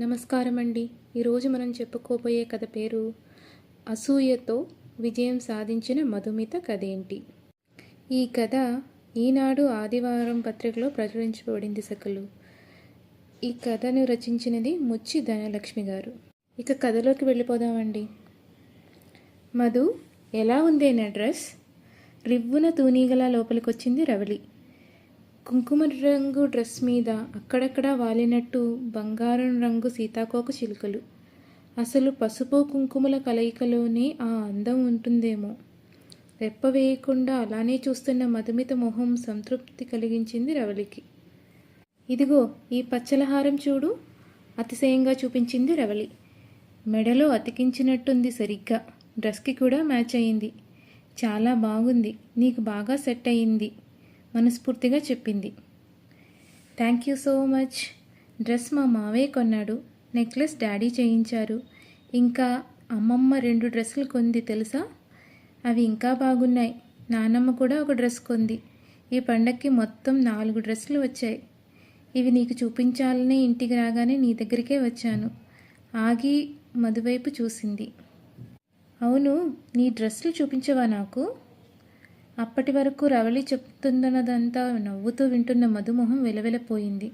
నమస్కారం అండి ఈరోజు మనం చెప్పుకోబోయే కథ పేరు అసూయతో విజయం సాధించిన మధుమిత కథ ఏంటి ఈ కథ ఈనాడు ఆదివారం పత్రికలో ప్రచురించబడింది సకలు. ఈ కథను రచించినది ముచ్చి ధనలక్ష్మి గారు. ఇక కథలోకి వెళ్ళిపోదామండి. మధు ఎలా ఉంది నా డ్రెస్? రివ్వున తూనీగల లోపలికొచ్చింది రవళి. కుంకుమ రంగు డ్రెస్ మీద అక్కడక్కడ వాలినట్టు బంగారం రంగు సీతాకోక చిలుకలు. అసలు పసుపు కుంకుమల కలయికలోనే ఆ అందం ఉంటుందేమో. రెప్ప వేయకుండా అలానే చూస్తున్న మధుమిత మొహం సంతృప్తి కలిగించింది రవలికి ఇదిగో ఈ పచ్చలహారం చూడు అతిశయంగా చూపించింది రవలి మెడలో అతికించినట్టుంది సరిగ్గా. డ్రెస్కి కూడా మ్యాచ్ అయింది చాలా బాగుంది. నీకు బాగా సెట్ అయింది. మనస్ఫూర్తిగా చెప్పింది. Thank you so much. Dress మా మావే కొన్నాడు. నెక్లెస్ డాడీ చేయించారు. ఇంకా అమ్మమ్మ రెండు డ్రెస్సులు కొంది తెలుసా? అవి ఇంకా బాగున్నాయి. నానమ్మ కూడా ఒక డ్రెస్ కొంది. ఈ పండక్కి మొత్తం నాలుగు డ్రెస్సులు వచ్చాయి. ఇవి నీకు చూపించాలనే ఇంటికి రాగానే నీ దగ్గరికే వచ్చాను. ఆగి మధువైపు చూసింది. అవును నీ డ్రెస్సులు చూపించవా నాకు? అప్పటి వరకు రవళి చెప్తున్నదంతా నవ్వుతూ వింటున్న మధుమోహం వెలవెలపోయింది.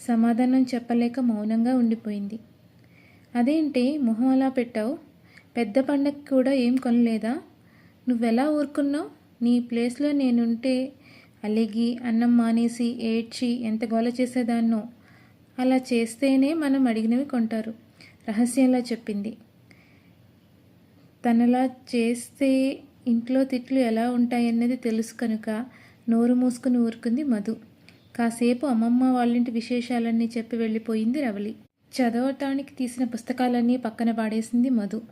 సమాధానం చెప్పలేక మౌనంగా ఉండిపోయింది. అదేంటి మొహం అలా పెట్టావు? పెద్ద పండగకి కూడా ఏం కొనలేదా? నువ్వెలా ఊరుకున్నావు? నీ ప్లేస్లో నేనుంటే అలిగి అన్నం మానేసి ఏడ్చి ఎంత గోల చేసేదాన్నో? అలా చేస్తేనే మనం అడిగినవి కొంటారు రహస్యంలా చెప్పింది. తనలా చేస్తే ఇంట్లో తిట్లు ఎలా ఉంటాయన్నది తెలుసు కనుక నోరు మూసుకుని ఊరుకుంది మధు. కాసేపు అమ్మమ్మ వాళ్ళింటి విశేషాలన్నీ చెప్పి వెళ్ళిపోయింది రవలి. చదవటానికి తీసిన పుస్తకాలన్నీ పక్కన పాడేసింది మధు.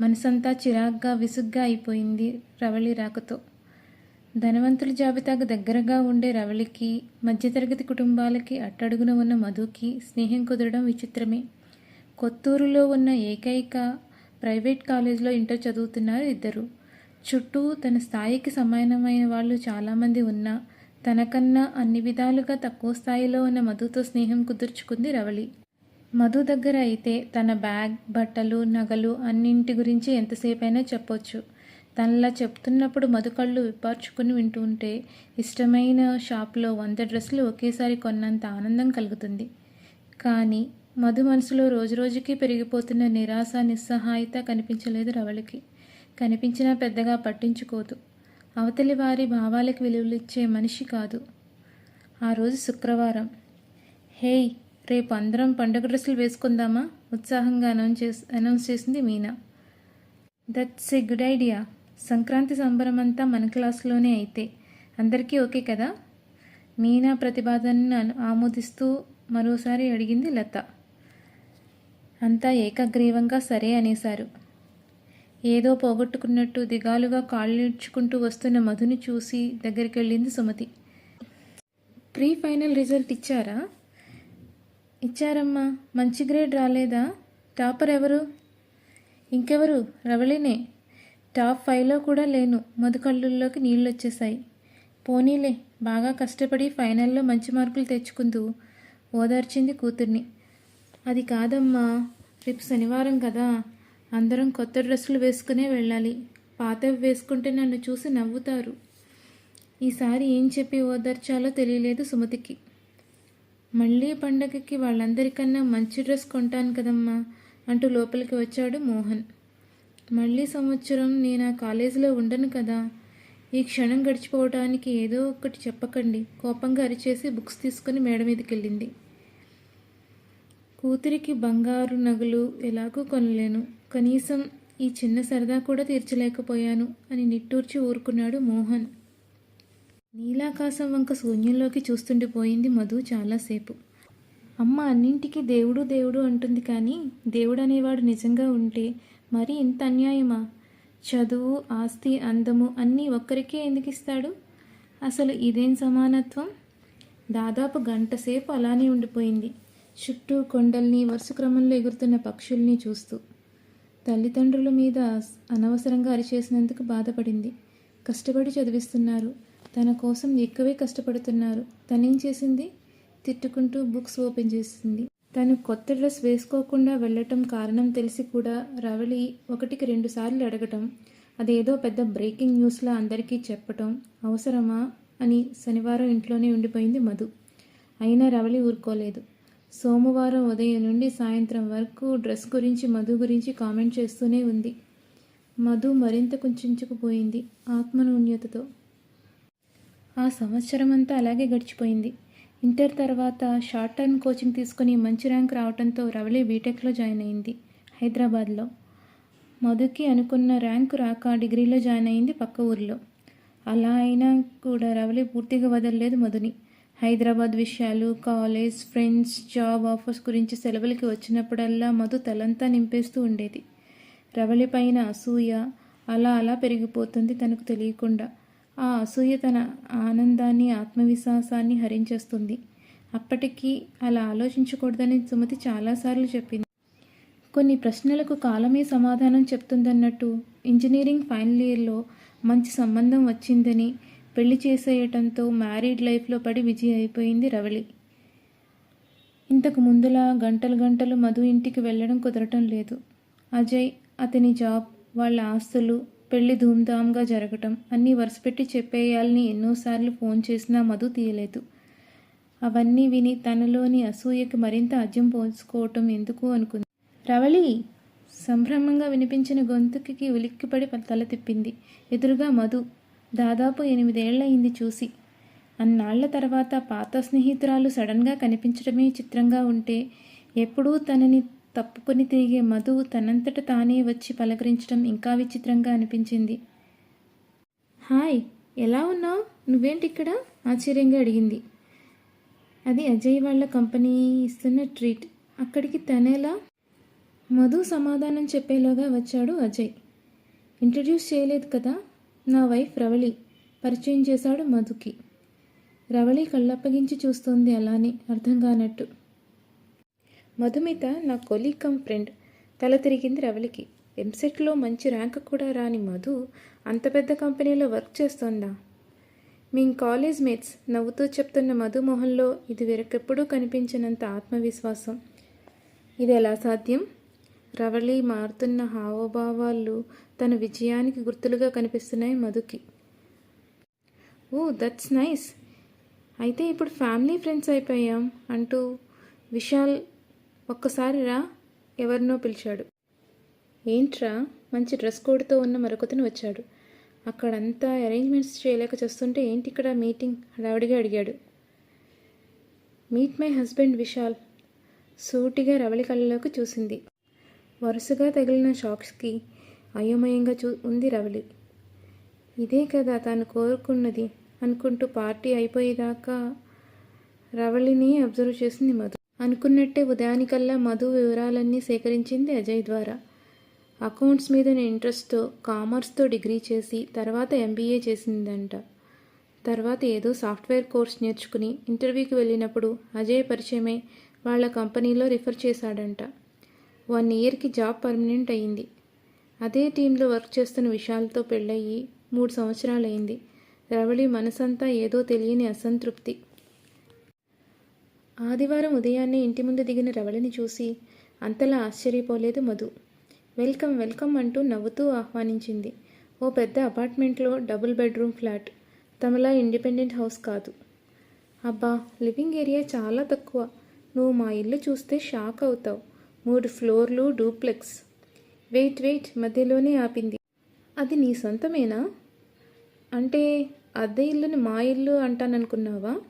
మనసంతా చిరాగ్గా విసుగ్గా అయిపోయింది రవళి రాకతో. ధనవంతుల జాబితాకు దగ్గరగా ఉండే రవళికి మధ్యతరగతి కుటుంబాలకి అట్టడుగున ఉన్న మధుకి స్నేహం కుదరడం విచిత్రమే. కొత్తూరులో ఉన్న ఏకైక ప్రైవేట్ కాలేజీలో ఇంటర్ చదువుతున్నారు ఇద్దరు. చుట్టూ తన స్థాయికి సమానమైన వాళ్ళు చాలామంది ఉన్నా తనకన్నా అన్ని విధాలుగా తక్కువ స్థాయిలో ఉన్న మధుతో స్నేహం కుదుర్చుకుంది రవళి. మధు దగ్గర అయితే తన బ్యాగ్ బట్టలు నగలు అన్నింటి గురించి ఎంతసేపైనా చెప్పొచ్చు. తనలా చెప్తున్నప్పుడు మధు కళ్ళు వింటూ ఉంటే ఇష్టమైన షాప్లో వంద డ్రెస్సులు ఒకేసారి కొన్నంత ఆనందం కలుగుతుంది. కానీ మధు మనసులో రోజురోజుకి పెరిగిపోతున్న నిరాశ నిస్సహాయత కనిపించలేదు రవళికి. కనిపించినా పెద్దగా పట్టించుకోదు. అవతలి వారి భావాలకు విలువలిచ్చే మనిషి కాదు. ఆ రోజు శుక్రవారం. హేయ్ రేపు అందరం పండుగ డ్రెస్సులు వేసుకుందామా? ఉత్సాహంగా అనౌన్స్ చేసి అనౌన్స్ చేసింది Meena. That's a good idea. Sankranti సంబరం అంతా మన క్లాస్లోనే అయితే. అందరికీ ఓకే కదా? మీనా ప్రతిపాదనను ఆమోదిస్తూ మరోసారి అడిగింది లత. అంతా ఏకగ్రీవంగా సరే అనేశారు. ఏదో పోగొట్టుకున్నట్టు దిగాలుగా కాళ్ళిడ్చుకుంటూ వస్తున్న మధుని చూసి దగ్గరికి వెళ్ళింది సుమతి. ప్రీ ఫైనల్ రిజల్ట్ ఇచ్చారా? ఇచ్చారమ్మా. మంచి గ్రేడ్ రాలేదా? టాపర్ ఎవరు? ఇంకెవరు? రవళినే. టాప్ ఫైవ్లో కూడా లేను. మధు కళ్ళుల్లోకి నీళ్ళు వచ్చేసాయి పోనీలే. బాగా కష్టపడి ఫైనల్లో మంచి మార్కులు తెచ్చుకుంటూ ఓదార్చింది కూతుర్ని. అది కాదమ్మా. రేపు శనివారం కదా. అందరం కొత్త డ్రెస్సులు వేసుకునే వెళ్ళాలి. పాతవి వేసుకుంటే నన్ను చూసి నవ్వుతారు. ఈసారి ఏం చెప్పి ఓదార్చాలో తెలియలేదు సుమతికి. మళ్ళీ పండగకి వాళ్ళందరికన్నా మంచి డ్రెస్ కొంటాను కదమ్మా అంటూ లోపలికి వచ్చాడు మోహన్. మళ్ళీ సంవత్సరం నేను ఆ కాలేజీలో ఉండను కదా. ఈ క్షణం గడిచిపోవటానికి ఏదో ఒకటి చెప్పకండి. కోపంగా అరిచేసి బుక్స్ తీసుకుని మేడ మీదకి వెళ్ళింది కూతురికి బంగారు నగలు ఎలాగూ కొనలేను. కనీసం ఈ చిన్న సరదా కూడా తీర్చలేకపోయాను అని నిట్టూర్చి ఊరుకున్నాడు మోహన్. నీలాకాశం వంక శూన్యంలోకి చూస్తుండిపోయింది మధు చాలాసేపు. అమ్మ అన్నింటికీ దేవుడు దేవుడు అంటుంది కానీ దేవుడు అనేవాడు నిజంగా ఉంటే మరి ఇంత అన్యాయమా? చదువు ఆస్తి అందము అన్నీ ఒక్కరికే ఎందుకు ఇస్తాడు? అసలు ఇదేం సమానత్వం? దాదాపు గంట సేపు అలానే ఉండిపోయింది. చుట్టూ కొండల్ని వరుస క్రమంలో ఎగురుతున్న పక్షుల్ని చూస్తూ తల్లిదండ్రుల మీద అనవసరంగా అరిచేసినందుకు బాధపడింది. కష్టపడి చదివిస్తున్నారు. తన కోసం ఎక్కువే కష్టపడుతున్నారు. తనేం చేసింది? తిట్టుకుంటూ బుక్స్ ఓపెన్ చేసింది. తను కొత్త డ్రెస్ వేసుకోకుండా వెళ్ళటం కారణం తెలిసి కూడా రవళి ఒకటికి రెండు సార్లు అడగటం అదేదో పెద్ద బ్రేకింగ్ న్యూస్లా అందరికీ చెప్పటం అవసరమా అని శనివారం ఇంట్లోనే ఉండిపోయింది మధు. అయినా రవళి ఊరుకోలేదు. సోమవారం ఉదయం నుండి సాయంత్రం వరకు డ్రెస్ గురించి మధు గురించి కామెంట్ చేస్తూనే ఉంది. మధు మరింత కుంచుకుపోయింది ఆత్మనూన్యతతో. ఆ సంవత్సరం అంతా అలాగే గడిచిపోయింది. ఇంటర్ తర్వాత షార్ట్ టర్మ్ కోచింగ్ తీసుకుని మంచి ర్యాంక్ రావడంతో రవళి బీటెక్లో జాయిన్ అయింది హైదరాబాద్లో. మధుకి అనుకున్న ర్యాంకు రాక డిగ్రీలో జాయిన్ అయింది పక్క ఊరిలో. అలా అయినా కూడా రవళి పూర్తిగా వదలలేదు మధుని. హైదరాబాద్ విషయాలు కాలేజ్ ఫ్రెండ్స్ జాబ్ ఆఫర్స్ గురించి సెలవులకి వచ్చినప్పుడల్లా మధు తలంతా నింపేస్తూ ఉండేది. రవళి పైన అసూయ అలా అలా పెరిగిపోతుంది తనకు తెలియకుండా. ఆ అసూయ తన ఆనందాన్ని ఆత్మవిశ్వాసాన్ని హరించేస్తుంది. అప్పటికీ అలా ఆలోచించకూడదని సుమతి చాలాసార్లు చెప్పింది. కొన్ని ప్రశ్నలకు కాలమే సమాధానం చెప్తుందన్నట్టు ఇంజనీరింగ్ ఫైనల్ ఇయర్లో మంచి సంబంధం వచ్చిందని పెళ్ళి చేసేయటంతో మ్యారీడ్ లైఫ్లో పడి బిజీ అయిపోయింది రవళి. ఇంతకు ముందులా గంటలు గంటలు మధు ఇంటికి వెళ్ళడం కుదరటం లేదు. అజయ్ అతని జాబ్ వాళ్ళ ఆస్తులు పెళ్ళి ధూమ్ధామ్గా జరగటం అన్నీ వరుసపెట్టి చెప్పేయాలని ఎన్నోసార్లు ఫోన్ చేసినా మధు తీయలేదు. అవన్నీ విని తనలోని అసూయకి మరింత అజ్యం పోసుకోవటం ఎందుకు అనుకుంది. రవళి! సంభ్రమంగా వినిపించిన గొంతుకి ఉలిక్కిపడి తల తిప్పింది. ఎదురుగా మధు దాదాపు ఎనిమిదేళ్ళయింది చూసి. అన్నాళ్ళ తర్వాత పాత స్నేహితురాలు సడన్గా కనిపించడమే చిత్రంగా ఉంటే ఎప్పుడూ తనని తప్పుకొని తిరిగే మధు తనంతట తానే వచ్చి పలకరించడం ఇంకా విచిత్రంగా అనిపించింది. హాయ్ ఎలా ఉన్నావు? నువ్వేంటి ఇక్కడ ఆశ్చర్యంగా అడిగింది. అది అజయ్ వాళ్ళ కంపెనీ ఇస్తున్న ట్రీట్. అక్కడికి తనేలా? మధు సమాధానం చెప్పేలోగా వచ్చాడు అజయ్. ఇంట్రడ్యూస్ చేయలేదు కదా? నా వైఫ్ రవళి పరిచయం చేశాడు మధుకి. రవళి కళ్ళప్పగించి చూస్తోంది అలానే అర్థం కానట్టు. మధుమిత నా కొలీగ్ కమ్ ఫ్రెండ్ తల తిరిగింది రవళికి. ఎంసెట్లో మంచి ర్యాంక్ కూడా రాని మధు అంత పెద్ద కంపెనీలో వర్క్ చేస్తోందా? మీ కాలేజ్ మేట్స్ నవ్వుతూ చెప్తున్న మధు మొహంలో ఇది వెరకెప్పుడూ కనిపించినంత ఆత్మవిశ్వాసం. ఇది ఎలా సాధ్యం? రవళి మారుతున్న హావభావాలు తన విజయానికి గుర్తులుగా కనిపిస్తున్నాయి మధుకి. Oh that's nice. అయితే ఇప్పుడు ఫ్యామిలీ ఫ్రెండ్స్ అయిపోయాం అంటూ విశాల్ ఒక్కసారి రా ఎవరినో పిలిచాడు. ఏంట్రా మంచి డ్రెస్ కోడ్తో ఉన్న మరొకతను వచ్చాడు. అక్కడంతా అరేంజ్మెంట్స్ చేయలేక చేస్తుంటే ఏంటి ఇక్కడ మీటింగ్? హడావిడిగా అడిగాడు. Meet my husband Vishal. సూటిగా రవళి కళ్ళలోకి చూసింది. వరుసగా తగిలిన షాక్స్కి అయోమయంగా చూ ఉంది రవళి ఇదే కదా తాను కోరుకున్నది అనుకుంటూ పార్టీ అయిపోయేదాకా రవళిని అబ్జర్వ్ చేసింది మధు. అనుకున్నట్టే ఉదయానికల్లా మధు వివరాలన్నీ సేకరించింది అజయ్ ద్వారా. అకౌంట్స్ మీద ఇంట్రెస్ట్తో కామర్స్తో డిగ్రీ చేసి తర్వాత ఎంబీఏ చేసిందంట. తర్వాత ఏదో సాఫ్ట్వేర్ కోర్స్ నేర్చుకుని ఇంటర్వ్యూకి వెళ్ళినప్పుడు అజయ్ పరిచయమై వాళ్ళ కంపెనీలో రిఫర్ చేశాడంట. వన్ ఇయర్కి జాబ్ పర్మనెంట్ అయింది. అదే టీంలో వర్క్ చేస్తున్న విశాల్తో పెళ్ళయ్యి మూడు సంవత్సరాలైంది. రవళి మనసంతా ఏదో తెలియని అసంతృప్తి. ఆదివారం ఉదయాన్నే ఇంటి ముందు దిగిన రవళిని చూసి అంతలా ఆశ్చర్యపోలేదు మధు. వెల్కమ్ వెల్కమ్ అంటూ నవ్వుతూ ఆహ్వానించింది. ఓ పెద్ద అపార్ట్మెంట్లో డబుల్ బెడ్రూమ్ ఫ్లాట్. తమలా ఇండిపెండెంట్ హౌస్ కాదు. అబ్బా లివింగ్ ఏరియా చాలా తక్కువ. నువ్వు మా ఇల్లు చూస్తే షాక్ అవుతావు. మూడు ఫ్లోర్లు డూప్లెక్స్. వెయిట్ వెయిట్ మధ్యలోనే ఆపింది. అది నీ సొంతమేనా? అంటే అద్దె ఇల్లుని మా ఇల్లు అంటాననుకున్నావా?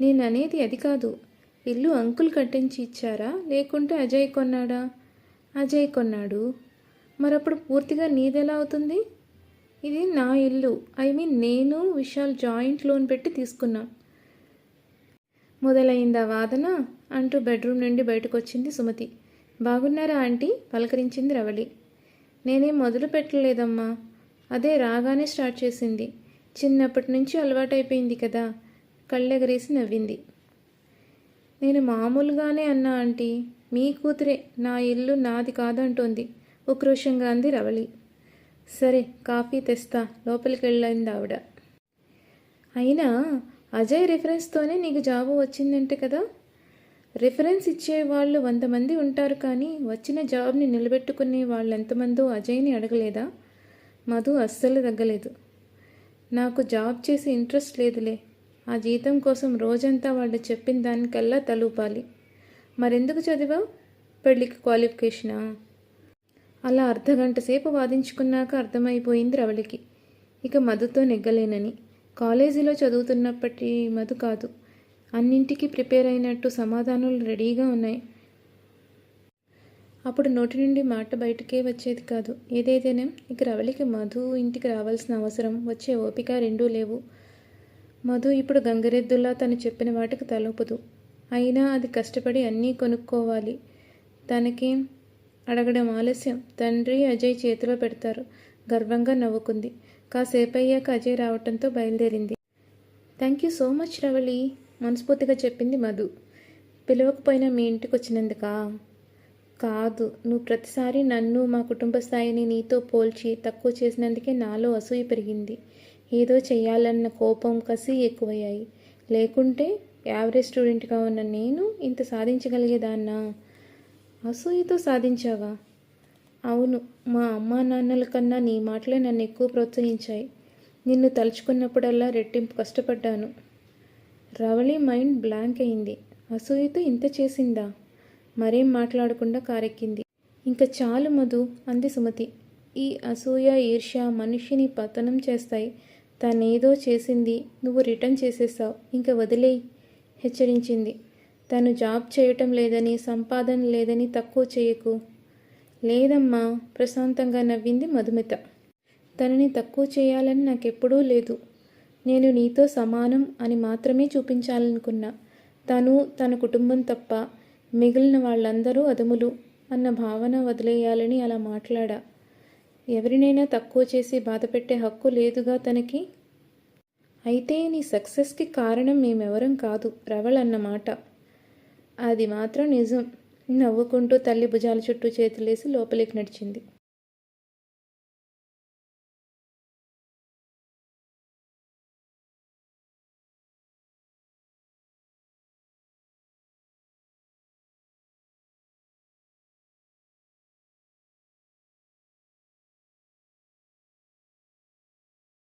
నేను అనేది అది కాదు. ఇల్లు అంకుల్ కట్టించి ఇచ్చారా? లేకుంటే అజయ్ కొన్నాడా? అజయ్ కొన్నాడు. మరప్పుడు పూర్తిగా నీదెలా అవుతుంది? ఇది నా ఇల్లు. ఐ మీన్ నేను విశాల్ జాయింట్ లోన్ పెట్టి తీసుకున్నాం. మొదలైందా వాదన? అంటూ బెడ్రూమ్ నుండి బయటకు వచ్చింది సుమతి. బాగున్నారా ఆంటీ? పలకరించింది రవళి. నేనేం మొదలు పెట్టలేదమ్మా. అదే రాగానే స్టార్ట్ చేసింది. చిన్నప్పటి నుంచి అలవాటైపోయింది కదా. కళ్ళెగరేసి నవ్వింది. నేను మామూలుగానే అన్నా ఆంటీ. మీ కూతురే. నా ఇల్లు నాది కాదంటోంది. ఉక్రోషంగా అంది రవళి. సరే కాఫీ తెస్తా. లోపలికి వెళ్ళింది ఆవిడ. అయినా అజయ్ రిఫరెన్స్తోనే నీకు జాబు వచ్చిందంటే కదా. రిఫరెన్స్ ఇచ్చే వాళ్ళు వంద మంది ఉంటారు కానీ వచ్చిన జాబ్ని నిలబెట్టుకునే వాళ్ళు ఎంతమందో అజయ్ని అడగలేదా? మధు అస్సలు తగ్గలేదు. నాకు జాబ్ చేసి ఇంట్రెస్ట్ లేదులే. ఆ జీతం కోసం రోజంతా వాళ్ళు చెప్పిన దానికల్లా తలూపాలి. మరెందుకు చదివావు? పెళ్ళికి క్వాలిఫికేషనా? అలా అర్ధగంట సేపు వాదించుకున్నాక అర్థమైపోయింది రవళికి. ఇక మధుతో నెగ్గలేనని. కాలేజీలో చదువుతున్నప్పటి మధు కాదు. అన్నింటికి ప్రిపేర్ అయినట్టు సమాధానాలు రెడీగా ఉన్నాయి. అప్పుడు నోటి నుండి మాట బయటకే వచ్చేది కాదు. ఏదైతేనే ఇక రవళికి మధు ఇంటికి రావాల్సిన అవసరం. వచ్చే ఓపిక రెండూ లేవు. మధు ఇప్పుడు గంగరెద్దులా తను చెప్పిన వాటికి తలపదు. అయినా అది కష్టపడి అన్నీ కొనుక్కోవాలి. తనకి అడగడం ఆలస్యం. తండ్రి అజయ్ చేతిలో పెడతారు. గర్వంగా నవ్వుకుంది. కాసేపు అయ్యాక అజయ్ రావటంతో బయలుదేరింది. Thank you so much Ravali. మనస్ఫూర్తిగా చెప్పింది మధు. పిలవకపోయినా మీ ఇంటికి వచ్చినందుకా? కాదు. నువ్వు ప్రతిసారి నన్ను మా కుటుంబ స్థాయిని నీతో పోల్చి తక్కువ చేసినందుకే నాలో అసూయ పెరిగింది. ఏదో చేయాలన్న కోపం కసి ఎక్కువయ్యాయి. లేకుంటే యావరేజ్ స్టూడెంట్గా ఉన్న నేను ఇంత సాధించగలిగేదాన్నా? అసూయతో సాధించావా? అవును. మా అమ్మా నాన్నల కన్నా నీ మాటలే నన్ను ఎక్కువ ప్రోత్సహించాయి. నిన్ను తలుచుకున్నప్పుడల్లా రెట్టింపు కష్టపడ్డాను. రవళి మైండ్ బ్లాంక్ అయింది. అసూయతో ఇంత చేసిందా? మరేం మాట్లాడకుండా కారెక్కింది. ఇంకా చాలు మధు అంది సుమతి. ఈ అసూయ ఈర్ష్య మనిషిని పతనం చేస్తాయి. తనేదో చేసింది నువ్వు రిటర్న్ చేసేసావు. ఇంకా వదిలేయి హెచ్చరించింది. తను జాబ్ చేయటం లేదని సంపాదన లేదని తక్కువ చేయకు. లేదమ్మా ప్రశాంతంగా నవ్వింది మధుమిత. తనని తక్కువ చేయాలని నాకెప్పుడూ లేదు. నేను నీతో సమానం అని మాత్రమే చూపించాలనుకున్నా. తను తన కుటుంబం తప్ప మిగిలిన వాళ్ళందరూ అదములు అన్న భావన వదిలేయాలని అలా మాట్లాడా. ఎవరినైనా తక్కువ చేసి బాధపెట్టే హక్కు లేదుగా తనకి? అయితే నీ సక్సెస్కి కారణం మేమెవరం కాదు రవళ్ అన్నమాట అది మాత్రం నిజం. నవ్వుకుంటూ తల్లి భుజాల చుట్టూ చేతులేసి లోపలికి నడిచింది.